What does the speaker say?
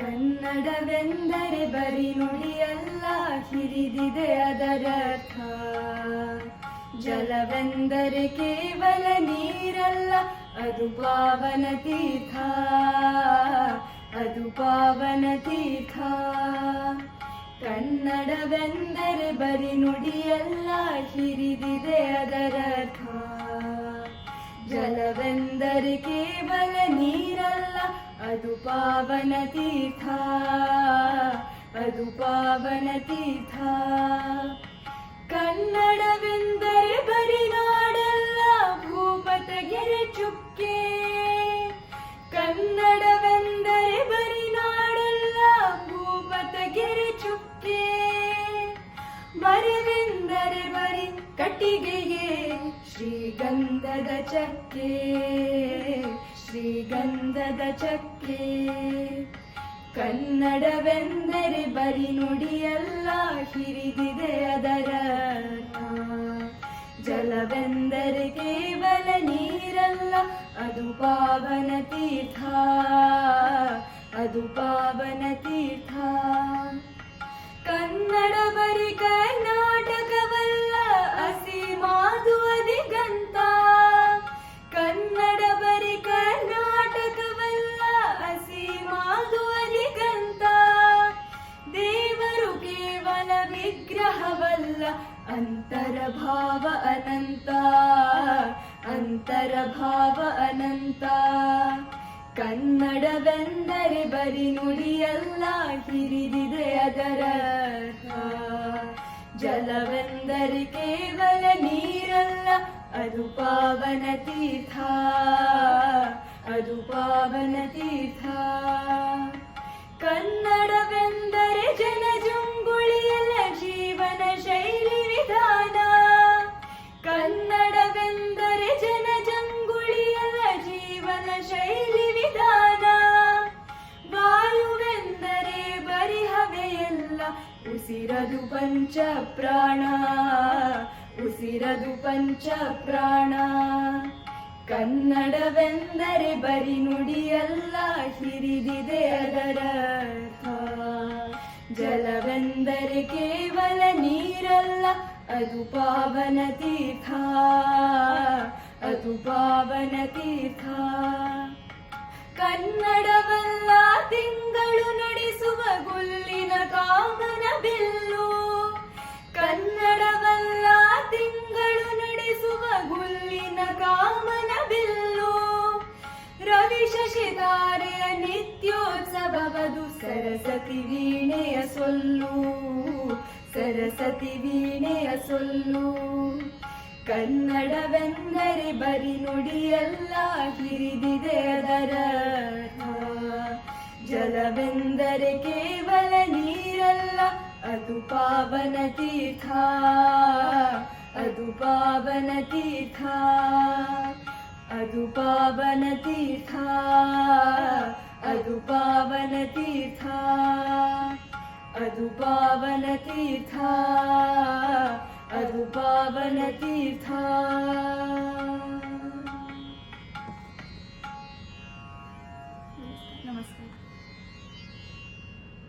ಕನ್ನಡವೆಂದರೆ ಬರಿ ನುಡಿಯಲ್ಲ, ಹಿರಿದಿದೆ ಅದರರ್ಥ. ಜಲವೆಂದರೆ ಕೇವಲ ನೀರಲ್ಲ, ಅದು ಪಾವನ ತೀರ್ಥ. ಅದು ಪಾವನ ತೀರ್ಥ. ಕನ್ನಡವೆಂದರೆ ಬರಿ ನುಡಿಯಲ್ಲ, ಹಿರಿದಿದೆ ಅದರರ್ಥ. ಜಲವೆಂದರೆ ಕೇವಲ ನೀರಲ್ಲ ಅದು ಪಾವನ ತೀರ್ಥ. ಅದು ಪಾವನ ತೀರ್ಥ. ಕನ್ನಡವೆಂದರೆ ಬರಿನಾಡಲ್ಲ ಭೂಪತಗೆರೆ ಚುಕ್ಕೆ. ಕನ್ನಡವೆಂದರೆ ಬರಿನಾಡಲ್ಲ ಭೂಪತಗೆರೆ ಚುಕ್ಕೆ. ಮರವೆಂದರೆ ಬರಿ ಕಟ್ಟಿಗೆಯೇ, ಶ್ರೀಗಂಧದ ಚಕ್ಕೆ. ಶ್ರೀಗಂಧದ ಚಕ್ಕೆ. ಕನ್ನಡವೆಂದರೆ ಬರಿ ನುಡಿಯಲ್ಲ, ಹಿರಿದಿದೆ ಅದರ. ಜಲವೆಂದರೆ ಕೇವಲ ನೀರಲ್ಲ, ಅದು ಪಾವನ ತೀರ್ಥ. ಅದು ಪಾವನ ತೀರ್ಥ. ವಿಗ್ರಹವಲ್ಲ ಅಂತರ ಭಾವ ಅನಂತ ಅಂತರ ಭಾವ ಅನಂತ. ಕನ್ನಡವೆಂದರೆ ಬರಿ ನುಡಿಯಲ್ಲ, ಹಿರಿದಿದೆ ಅದರ ಜಲ ಜಲವೆಂದರೆ ಕೇವಲ ನೀರಲ್ಲ, ಅದು ಪಾವನ ತೀರ್ಥ. ಅದು ಪಾವನ ತೀರ್ಥ. ಕನ್ನಡವೆಂದರೆ ಉಸಿರದು ಪಂಚ ಪ್ರಾಣ ಉಸಿರದು ಪಂಚ ಪ್ರಾಣ ಕನ್ನಡವೆಂದರೆ ಬರಿ ನುಡಿಯಲ್ಲ, ಹಿರಿದಿದೆ ಅದರ. ಜಲವೆಂದರೆ ಕೇವಲ ನೀರಲ್ಲ, ಅದು ಪಾವನ ತೀರ್ಥ. ಅದು ಪಾವನ ತೀರ್ಥ. ಕನ್ನಡವಲ್ಲ ತಿಂಗಳು ನಿತ್ಯೋತ್ಸವವದು ಸರಸ್ವತಿ ವೀಣೆಯ ಸೊಲ್ಲು. ಸರಸ್ವತಿ ವೀಣೆಯ ಸೊಲ್ಲು. ಕನ್ನಡವೆಂದರೆ ಬರಿ ನುಡಿಯಲ್ಲ, ಹಿರಿದಿದೆ ಅದರ ಜಲವೆಂದರೆ ಕೇವಲ ನೀರಲ್ಲ, ಅದು ಪಾವನ ತೀರ್ಥ. ಅದು ಪಾವನ ತೀರ್ಥ. ಅದು ಪಾವನ ತೀರ್ಥ. अदु पावन तीर्थ अदु पावनतीर्थ अदु पावन